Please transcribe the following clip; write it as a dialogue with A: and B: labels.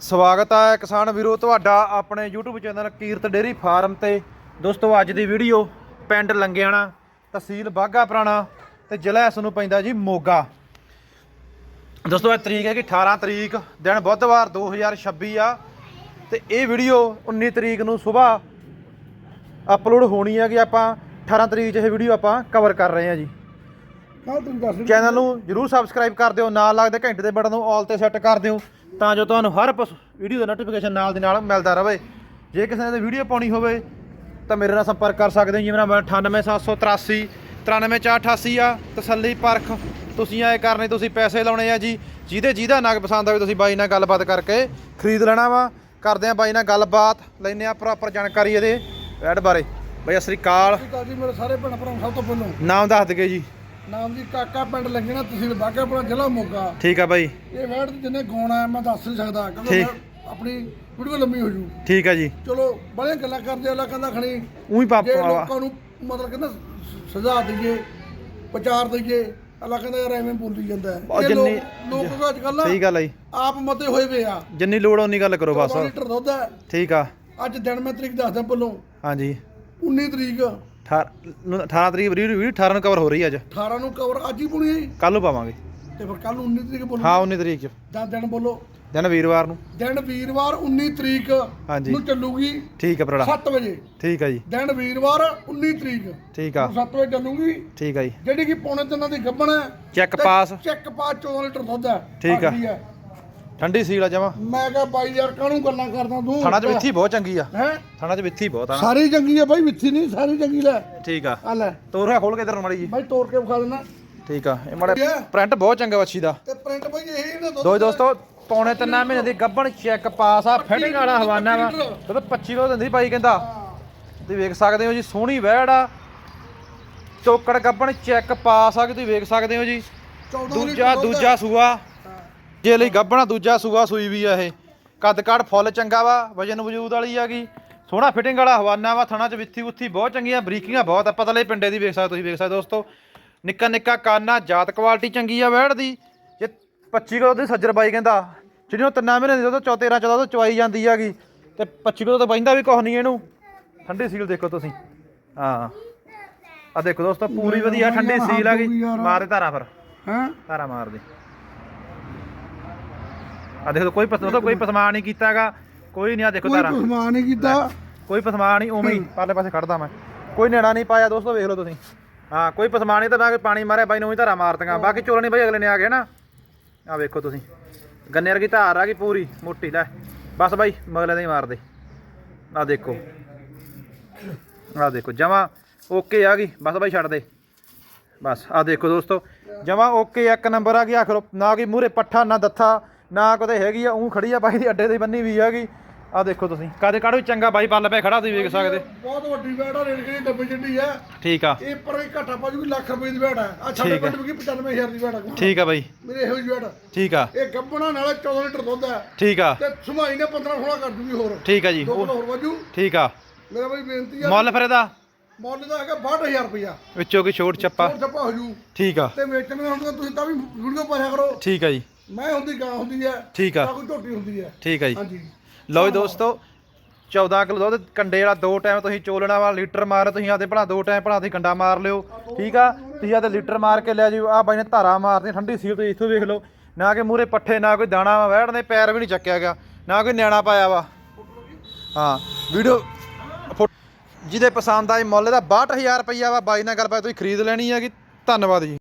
A: ਸਵਾਗਤ ਹੈ ਕਿਸਾਨ ਵੀਰੋ ਤੁਹਾਡਾ ਆਪਣੇ YouTube channel Kirat dairy farm ਤੇ। ਦੋਸਤੋ ਅੱਜ ਦੀ ਵੀਡੀਓ ਪਿੰਡ ਲੰਗਿਆਣਾ ਤਹਿਸੀਲ ਬਾਗਾ ਪੁਰਾਣਾ ਤੇ ਜ਼ਿਲ੍ਹਾ ਇਸ ਨੂੰ ਪੈਂਦਾ ਜੀ ਮੋਗਾ। ਦੋਸਤੋ ਇਹ ਤਰੀਕ ਹੈ ਕਿ 18 ਤਰੀਕ ਦਿਨ ਬੁੱਧਵਾਰ 2026 ਆ। ਤੇ ਇਹ ਵੀਡੀਓ 19 ਤਰੀਕ ਨੂੰ ਸਵੇਰ ਅਪਲੋਡ ਹੋਣੀ ਹੈ ਕਿ ਆਪਾਂ 18 ਤਰੀਕ 'ਚ ਇਹ ਵੀਡੀਓ ਆਪਾਂ ਕਵਰ ਕਰ ਰਹੇ ਹਾਂ ਜੀ। ਚੈਨਲ ਨੂੰ ਜਰੂਰ ਸਬਸਕ੍ਰਾਈਬ ਕਰ ਦਿਓ ਨਾਲ ਲੱਗਦੇ ਘੰਟੇ ਦੇ ਬਟਨ ਨੂੰ ਆਲ ਤੇ ਸੈੱਟ ਕਰ ਦਿਓ। ਤਾਂ ਜੋ ਤੁਹਾਨੂੰ ਹਰ ਵੀਡੀਓ ਦਾ ਨੋਟੀਫਿਕੇਸ਼ਨ ਨਾਲ ਦੀ ਨਾਲ ਮਿਲਦਾ ਰਹੇ। ਜੇ ਕਿਸੇ ਨੇ ਵੀਡੀਓ ਪਾਉਣੀ ਹੋਵੇ ਤਾਂ ਮੇਰੇ ਨਾਲ ਸੰਪਰਕ ਕਰ ਸਕਦੇ ਹੋ। ਜੀ ਮੇਰਾ ਨੰਬਰ 98783 93488 ਆ। ਤਸੱਲੀ ਪਰਖ ਤੁਸੀਂ ਐ ਕਰਨੇ ਤੁਸੀਂ ਪੈਸੇ ਲਾਉਣੇ ਆ ਜੀ। ਜਿਹਦੇ ਜਿਹਦਾ ਨਗ ਪਸੰਦ ਆਵੇ ਤੁਸੀਂ ਬਾਈ ਨਾਲ ਗੱਲਬਾਤ ਕਰਕੇ ਖਰੀਦ ਲੈਣਾ ਵਾ। ਕਰਦੇ ਆ ਬਾਈ ਨਾਲ ਗੱਲਬਾਤ ਲੈਨੇ ਆ ਪ੍ਰੋਪਰ ਜਾਣਕਾਰੀ ਇਹਦੇ ਐਡ ਬਾਰੇ। ਬਾਈ ਸਤਿ ਸ੍ਰੀ ਅਕਾਲ।
B: ਸਤਿ ਜੀ ਮੇਰੇ ਸਾਰੇ ਭੈਣ ਭਰਾਵਾਂ ਸਭ ਤੋਂ ਪਹਿਲਾਂ।
A: ਨਾਮ ਦੱਸ ਦਗੇ ਜੀ।
B: ਨਾਮ ਜੀ ਕਾਕਾ ਪਿੰਡ ਲੰਗਣਾ ਤਹਿਸੀਲ ਬਾਗਾਪੁਰਾ ਜ਼ਿਲ੍ਹਾ ਮੋਗਾ।
A: ਠੀਕ ਆ ਬਾਈ।
B: ਇਹ ਵਰਡ ਜਿੰਨੇ ਗਾਉਣਾ ਹੈ ਮੈਂ ਦੱਸ ਨਹੀਂ ਸਕਦਾ। ਕਿਉਂਕਿ
A: ਠੀਕ।
B: ਮੈਂ ਆਪਣੀ ਵੀਡੀਓ ਲੰਮੀ ਹੋ ਜੂ।
A: ਠੀਕ ਆ ਜੀ।
B: ਚਲੋ ਬੜੀਆਂ ਗੱਲਾਂ ਕਰਦੇ ਅਲਾ ਕਹਿੰਦਾ ਖਣੀ
A: ਉਹੀ
B: ਜੇ
A: ਪਾਪਾ
B: ਲੋਕਾਂ ਨੂੰ ਮਤਲਬ ਕਹਿੰਦਾ ਸੁਝਾਅ ਦਈਏ ਵਿਚਾਰ ਦਈਏ ਅਲਾ ਕਹਿੰਦਾ ਯਾਰ ਐਵੇਂ ਬੋਲੀ ਜਾਂਦਾ ਹੈ। ਇਹ ਲੋਕ
A: ਜਿੰਨੀ-
B: ਲੋਕ ਅੱਜ ਕੱਲ
A: ਸਹੀ ਗੱਲ ਆ ਜੀ।
B: ਆਪ ਮਤੇ ਹੋਏ ਵੇ ਆ।
A: ਜਿੰਨੀ ਲੋੜ ਓਨੀ ਗੱਲ ਕਰੋ ਬਸ।
B: 14 ਲੀਟਰ ਦੁੱਧ ਹੈ।
A: ਠੀਕ ਆ।
B: ਅੱਜ ਦਿਨ ਮੈਂ ਤਰੀਕ ਦੱਸਦਾ ਪਹਿਲੋਂ
A: ਹਾਂਜੀ।
B: 19 ਤਰੀਕ
A: 18 ਨੂੰ- 18 ਤਰੀਕ ਵੀਡੀਓ ਵੀਡੀਓ 18 ਨੂੰ ਕਵਰ ਹੋ ਰਹੀ ਹੈ ਅੱਜ।
B: 18 ਨੂੰ ਕਵਰ ਅੱਜ ਹੀ ਪੁਣੀ ਹੈ ਜੀ।
A: ਕੱਲ ਨੂੰ ਪਾਵਾਂਗੇ।
B: ਤੇ ਫਿਰ ਕੱਲ ਨੂੰ 19 ਤਰੀਕ ਬੋਲੋ।
A: ਹਾਂ 19 ਤਰੀਕ। ਚ
B: ਦਾ ਦਿਨ ਬੋਲੋ।
A: ਦਿਨ ਵੀਰਵਾਰ ਨੂੰ।
B: ਦਿਨ ਵੀਰਵਾਰ 19 ਤਰੀਕ
A: ਹਾਂਜੀ।
B: ਨੂੰ ਚੱਲੂਗੀ
A: ਠੀਕ ਆ ਭਰਾ।
B: 7 ਵਜੇ।
A: ਠੀਕ ਆ ਜੀ।
B: ਦਿਨ ਵੀਰਵਾਰ 19 ਤਰੀਕ ਨੂੰ
A: ਠੀਕ ਆ।
B: 7 ਵਜੇ ਚੱਲੂਗੀ।
A: ਠੀਕ ਆ ਜੀ।
B: ਜਿਹੜੀ ਕਿ ਪੌਣੇ ਤਿੰਨਾਂ ਦੀ ਗੱਬਣ ਹੈ।
A: Check pass
B: check pass 14 litre ਦੁੱਧ ਹੈ
A: ਠੀਕ ਆ।
B: ਆਖਰੀ ਹੈ।
A: ਠੰਡੀ ਸੀਲ ਆ ਜਮਾ।
B: ਮੈਂ ਕਿਹਾ ਬਾਈ ਯਾਰ ਕਾਹਨੂੰ ਗੱਲਾਂ ਕਰਦਾ ਤੂੰ?
A: ਥਾਣਾ ਚ ਵਿੱਥੀ ਬਹੁਤ ਚੰਗੀ ਆ।
B: ਹੈ?
A: ਥਾਣਾ ਚ ਵਿੱਥੀ ਬਹੁਤ ਆ ਨਾ।
B: ਸਾਰੀ ਚੰਗੀ ਹੈ ਬਾਈ ਵਿੱਥੀ ਨਹੀਂ ਸਾਰੀ ਚੰਗੀ ਲੈ।
A: ਠੀਕ ਆ।
B: ਆ ਲੈ।
A: ਤੋਰ ਖੋਲ ਕੇ ਇਧਰ ਮਾੜੀ ਜੀ
B: ਬਾਈ ਤੋੜ ਕੇ ਵਿਖਾ ਦੇਣਾ
A: ਠੀਕ ਆ। ਇਹ ਮਾੜਾ
B: ਠੀਕ ਆ।
A: ਪ੍ਰਿੰਟ ਬਹੁਤ ਚੰਗਾ ਵੱਛੀ ਦਾ।
B: ਤੇ ਪ੍ਰਿੰਟ ਬਾਈ ਇਹੀ ਨਾ
A: ਦੋ ਦੋਸਤੋ ਪੌਣੇ ਤਿੰਨਾਂ ਮਹੀਨੇ ਦੀ ਗੱਬਣ ਚੈੱਕ ਪਾਸ ਆ ਫਿਟਿੰਗ ਵਾਲਾ ਹਵਾਨਾ ਵਾ। ਦੁੱਧ 25 ਕਿਲੋ ਦਿੰਦੀ ਬਾਈ ਕਹਿੰਦਾ। ਤੁਸੀਂ ਵੇਖ ਸਕਦੇ ਹੋ ਜੀ ਸੋਹਣੀ ਵਹਿੜ ਆ। ਚੋਕੜ ਗੱਬਣ ਚੈੱਕ ਪਾਸ ਆ ਕਿ ਤੁਸੀਂ ਵੇਖ ਸਕਦੇ ਹੋ ਜੀ।
B: 14
A: ਦੂਜਾ ਦੂਜਾ ਸੂਆ। ਜੇ ਲਈ ਗੱਬਣਾ ਦੂਜਾ ਸੂਆ ਸੂਈ ਵੀ ਆ ਇਹ। ਕੱਦ ਕਾਠ ਫੁੱਲ ਚੰਗਾ ਵਾ ਵਜਨ ਵਜੂਦ ਵਾਲੀ ਆਗੀ ਸੋਹਣਾ ਫਿਟਿੰਗ ਵਾਲਾ ਹਵਾਨਾ ਵਾ ਥਣਾ ਚ ਵਿੱਥੀ ਉੱਥੀ ਬਹੁਤ ਚੰਗੀਆਂ ਬਰੀਕੀਆਂ ਬਹੁਤ ਆ ਪਤਲੇ ਪਿੰਡੇ ਦੀ ਵੇਖ ਸਕਦੇ ਤੁਸੀਂ ਵੇਖ ਸਕਦੇ ਦੋਸਤੋ। ਨਿੱਕਾ ਨਿੱਕਾ ਕਾਨਾ ਜਾਤ ਕੁਆਲਿਟੀ ਚੰਗੀ ਆ ਵਹਿੜ ਦੀ। ਜੇ 25 ਕਿਲੋ ਦੀ ਸੱਜਰ ਬਾਈ ਕਹਿੰਦਾ ਜਿਹੜੀਆਂ ਤਿੰਨਾਂ ਮਹੀਨੇ ਦੀ ਜਦੋਂ 14 14 ਤੋਂ ਚਵਾਈ ਜਾਂਦੀ ਆਗੀ ਤੇ 25 ਕਿਲੋ ਤਾਂ ਬੈਂਦਾ ਵੀ ਕੁਛ ਨਹੀਂ ਇਹਨੂੰ। ਠੰਡੀ ਸੀਲ ਦੇਖੋ ਤੁਸੀਂ। ਹਾਂ। ਆ ਦੇਖੋ ਦੋਸਤੋ ਪੂਰੀ ਵਧੀਆ ਠੰਡੀ ਸੀਲ ਆ ਗਈ। ਮਾਰ ਧਾਰਾ ਫਿਰ
B: ਹੈ?
A: ਧਾਰਾ ਮਾਰ ਦੇ। ਆ ਦੇਖੋ ਕੋਈ ਪਸ ਉਹਦਾ ਕੋਈ ਪਸਮਾ ਨਹੀਂ ਕੀਤਾਗਾ ਕੋਈ ਨਹੀਂ ਆ ਦੇਖੋ
B: ਕੋਈ ਪਸਮਾ ਨਹੀਂ ਕੀਤਾ।
A: ਕੋਈ ਪਸਮਾ ਨਹੀਂ ਉਵੇਂ ਹੀ ਪਰਲੇ ਪਾਸੇ ਖੜਦਾ ਮੈਂ। ਕੋਈ ਨੇੜਾ ਨਹੀਂ ਪਾਇਆ ਦੋਸਤੋ ਵੇਖ ਲਓ ਤੁਸੀਂ। ਹਾਂ ਕੋਈ ਪਸਮਾ ਨਹੀਂ ਤਾਂ ਮੈਂ ਪਾਣੀ ਮਾਰਿਆ ਬਾਈ ਨੂੰ ਹੀ ਧਾਰਾ ਮਾਰਤੀਆਂ। ਬਾਕੀ ਚੋਲਣੀ ਬਾਈ ਅਗਲੇ ਨੇ ਆ ਗਏ ਨਾ। ਆ ਵੇਖੋ ਤੁਸੀਂ। ਗੰਨੇ ਵਰਗੀ ਧਾਰ ਆ ਗਈ ਪੂਰੀ ਮੋਟੀ ਲੈ। ਬਸ ਬਾਈ ਮਗਲੇ ਦੇ ਹੀ ਮਾਰ ਦੇ ਆ ਦੇਖੋ। ਆ ਦੇਖੋ ਜਮਾ ਓਕੇ ਆ ਗਈ। ਬਸ ਬਾਈ ਛੱਡ ਦੇ। ਬਸ ਆ ਦੇਖੋ ਦੋਸਤੋ। ਜਮਾ ਓਕੇ ਇੱਕ ਨੰਬਰ ਆ ਗਿਆ ਆਖਰੋ। ਨਾ ਕੋਈ ਮੂਰੇ ਪੱਠਾ ਨਾ ਦੱਥਾ। ਨਾ ਕਦੇ ਹੈਗੀ ਆ ਉਹ ਖੜੀ ਆ ਬਾਈ ਦੀ ਅੱਡੇ ਦੀ ਬੰਨੀ ਵੀ ਹੈਗੀ। ਆ ਦੇਖੋ ਤੁਸੀਂ ਕਦੇ ਕਾੜੋ ਚੰਗਾ ਬਾਈ ਪੱਲ ਪੈ ਖੜਾ ਤੁਸੀਂ ਵੇਖ ਸਕਦੇ।
B: ਬਹੁਤ ਵੱਡੀ ਬੈਟ ਆ ਰੇਲ ਕਿਹੜੀ ਡੱਬੇ ਜਿੱਡੀ ਆ।
A: ਠੀਕ ਆ।
B: ਇਹ ਪਰ ਇਹ ਘਾਟਾ ਪਾ ਜੂਗੀ ਲੱਖ ਰੁਪਏ ਦੀ ਬੈਟ ਆ। ਆ ਸਾਡੇ। ਪਿੰਡ ਵੀ 95000 ਦੀ ਬੈਟ ਆ।
A: ਠੀਕ ਆ ਬਾਈ।
B: ਮੇਰੇ ਇਹੋ ਜਿਹੀ ਬੈਟ
A: ਠੀਕ ਆ।
B: ਇਹ ਗੱਬਣਾ ਨਾਲ 14 ਲੀਟਰ ਦੁੱਧ ਆ।
A: ਠੀਕ ਆ।
B: ਤੇ ਸੁਮਾਈ ਨੇ 15 16 ਕਰ ਦੂਗੀ ਹੋਰ।
A: ਠੀਕ ਆ ਜੀ।
B: ਹੋਰ ਵਾਜੂ।
A: ਠੀਕ ਆ।
B: ਮੇਰਾ ਬਈ ਬੇਨਤੀ ਆ।
A: ਮੁੱਲ ਫਿਰ ਇਹਦਾ?
B: ਮੁੱਲ ਦਾ ਹੈਗਾ 62000 ਰੁਪਇਆ।
A: ਵਿੱਚੋਂ ਕੋਈ ਛੋਟ ਛੱਪਾ।
B: ਹੋਰ ਛੱਪਾ ਹੋ ਜੂ।
A: ਠੀਕ ਆ।
B: ਤੇ ਵੇਚਣ ਦਾ ਹੁਣ ਤੁਸੀਂ ਤਾਂ ਵੀ ਵੀਡੀਓ ਪਾਇਆ ਕਰੋ।
A: ਠੀਕ ਆ ਜੀ।
B: ਮੈਂ ਹੁੰਦੀ ਗਾਂ ਹੁੰਦੀ ਹੈ
A: ਠੀਕ ਆ।
B: ਤਾਂ ਕੋਈ ਝੋਟੀ ਹੁੰਦੀ ਹੈ
A: ਠੀਕ ਆ ਜੀ।
B: ਹਾਂਜੀ।
A: ਲਓ ਜੀ ਦੋਸਤੋ 14 ਕਿਲੋ ਦੁੱਧ ਕੰਡੇ ਵਾਲਾ ਦੋ ਟਾਈਮ ਤੁਸੀਂ ਚੋਲਣਾ ਵਾ ਲੀਟਰ ਮਾਰ ਤੁਸੀਂ ਆਦੇ ਭਲਾ ਦੋ ਟਾਈਮ ਭਲਾ ਤੁਸੀਂ ਕੰਡਾ ਮਾਰ ਲਿਓ ਠੀਕ ਆ? ਤੁਸੀਂ ਆਦੇ ਲੀਟਰ ਮਾਰ ਕੇ ਲੈ ਜਿਓ ਆ ਬਾਈ ਨੇ ਧਾਰਾ ਮਾਰਦੀ ਠੰਡੀ ਸੀਲ ਤੁਸੀਂ ਇੱਥੋਂ ਵੇਖ ਲਓ। ਨਾ ਕਿ ਮੂਰੇ ਪੱਠੇ ਨਾ ਕੋਈ ਦਾਣਾ ਵਾ ਵਹਿੜ ਦੇ ਪੈਰ ਵੀ ਨਹੀਂ ਚੱਕਿਆ ਗਿਆ ਨਾ ਕੋਈ ਨਿਆਣਾ ਪਾਇਆ ਵਾ। ਹਾਂ ਵੀਡੀਓ ਫੋ- ਜਿਹਦੇ ਪਸੰਦ ਆਈ ਮੁੱਲ ਦਾ 62000 ਰੁਪਈਆ ਵਾ ਬਾਈ ਨਾਲ ਗੱਲ ਪਾ ਤੁਸੀਂ ਖਰੀਦ ਲੈਣੀ ਹੈਗੀ। ਧੰਨਵਾਦ ਜੀ।